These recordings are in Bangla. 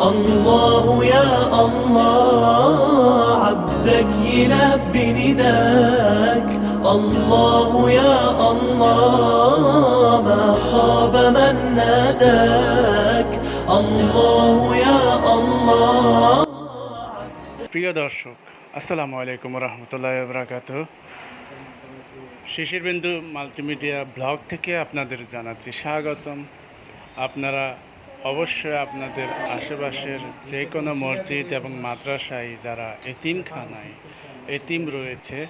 الله يا الله عبدك يلبي نداك الله يا الله ما خاب من ناداك الله يا الله প্রিয় দর্শক আসসালামু আলাইকুম রহমতুল্লাহ বরাকাত শিশির বিন্দু মাল্টিমিডিয়া ব্লগ থেকে আপনাদের জানাচ্ছি স্বাগতম আপনারা অবশ্যই আপনাদের আশেপাশের যে কোনো মসজিদ এবং মাদ্রাসায় যারা এতিমখানায় এতিম রয়েছে,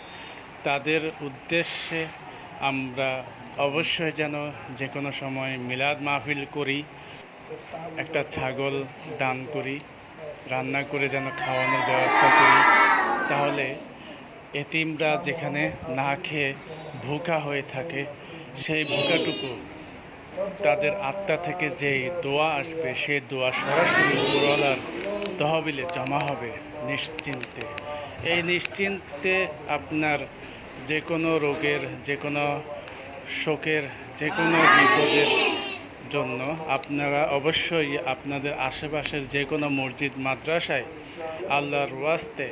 তাদের উদ্দেশ্যে আমরা অবশ্যই যেন যে কোনো সময় মিলাদ মাহফিল করি, একটা ছাগল দান করি, রান্না করে যেন খাওয়ানোর ব্যবস্থা করি। তাহলে এতিমরা যেখানে না খেয়ে ভুকা হয়ে থাকে, সেই ভুকাটুকু তাদের আত্মা থেকে যেই দোয়া আসবে, সেই দোয়া সরাসরি উপরওয়ালার তহবিলে জমা হবে নিশ্চিন্তে। এই নিশ্চিন্তে আপনার যে কোনো রোগের যে কোনো শোকের যে কোনো বিপদের জন্য আপনারা অবশ্যই আপনাদের আশেপাশের যে কোনো মসজিদ, মাদ্রাসায় আল্লাহর ওয়াস্তে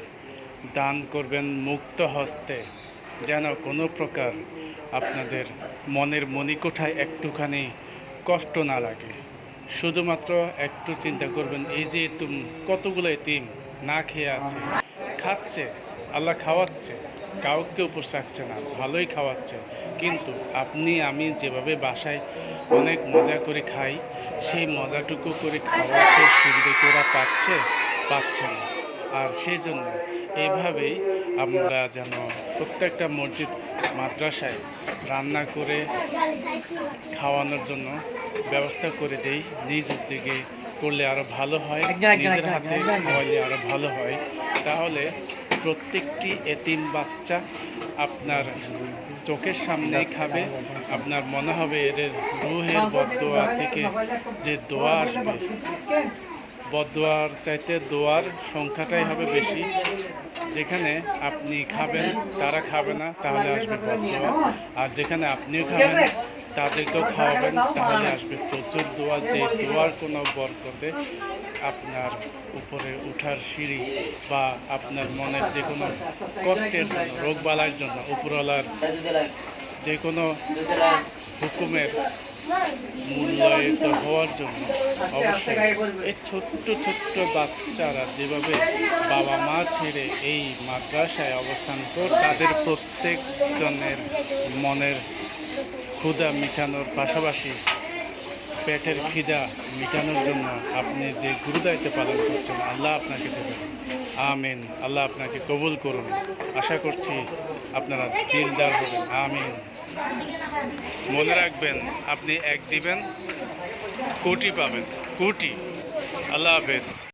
দান করবেন মুক্ত হস্তে, যেন কোনো প্রকার আপনাদের মনের মণিকোঠায় একটুখানি কষ্ট না লাগে। শুধুমাত্র একটু চিন্তা করবেন, এই যে এতিম কতগুলো এতিম না খেয়ে আছে, খাচ্ছে, আল্লাহ খাওয়াচ্ছে, কাউকে উপোস রাখছে না, ভালোই খাওয়াচ্ছে। কিন্তু আপনি, আমি যেভাবে বাসায় অনেক মজা করে খাই, সেই মজাটুকু করে খাওয়ার সেই সুবিধা পাচ্ছে? পাচ্ছে না। আর সেই জন্য এইভাবেই আমরা যেন প্রত্যেকটা মসজিদ মাদ্রাসায় রান্না করে খাওয়ানোর জন্য ব্যবস্থা করে দেই নিজ উদ্যোগে করলে আরও ভালো হয় নিজের হাতে খাওয়াইলে আরও ভালো হয় তাহলে প্রত্যেকটি এতিম বাচ্চা আপনার চোখের সামনেই খাবে আপনার মনে হবে এদের রুহের বদোয়া থেকে যে দোয়া আসবে বদোয়ার চাইতে দোয়ার সংখ্যাটাই হবে বেশি। যেখানে আপনি খাবেন, তারা খাবে না, তাহলে আসবে বদোয়া। আর যেখানে আপনিও খাবেন, তাদেরকেও খাওয়াবেন, তাহলে আসবে প্রচুর দোয়া যে দোয়ার কোনো বরকতে আপনার উপরে উঠার সিঁড়ি বা আপনার মনের যে কোনো কষ্টের জন্য রোগবালার জন্য, উপরওয়ালার যে কোনো হুকুমের মূল্যায়িত হওয়ার জন্য অবশ্যই। এই ছোট্ট ছোট্ট বাচ্চারা যেভাবে বাবা মা ছেড়ে এই মাদ্রাসায় অবস্থান কর, তাদের প্রত্যেকজনের মনের ক্ষুধা মিটানোর পাশাপাশি পেটের খিদা মিটানোর জন্য আপনি যে গুরুদায়িত্ব পালন করছেন, আল্লাহ আপনাকে দেবেন। আমিন। আল্লাহ আপনাকে কবুল করুন। আশা করছি আপনারা দিলদার হবেন। আমিন। মনে রাখবেন আপনি এক দিবেন কোটি পাবেন। কোটি। আল্লাহ হাফেজ।